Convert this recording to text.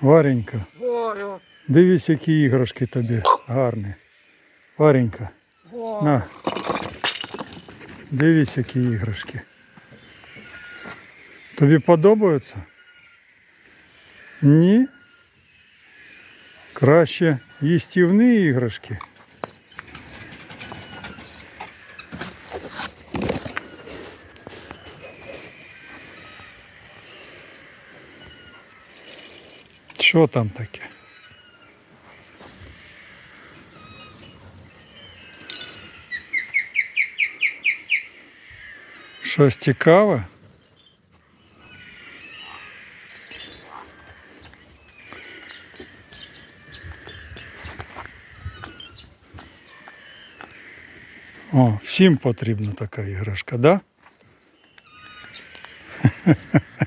Варенька, дивись, які іграшки тобі гарні. Варенька, на. Дивись, які іграшки. Тобі подобаються? Ні? Краще їстівні іграшки. Що там таке? Щось цікаве? О, всім потрібна така іграшка, да?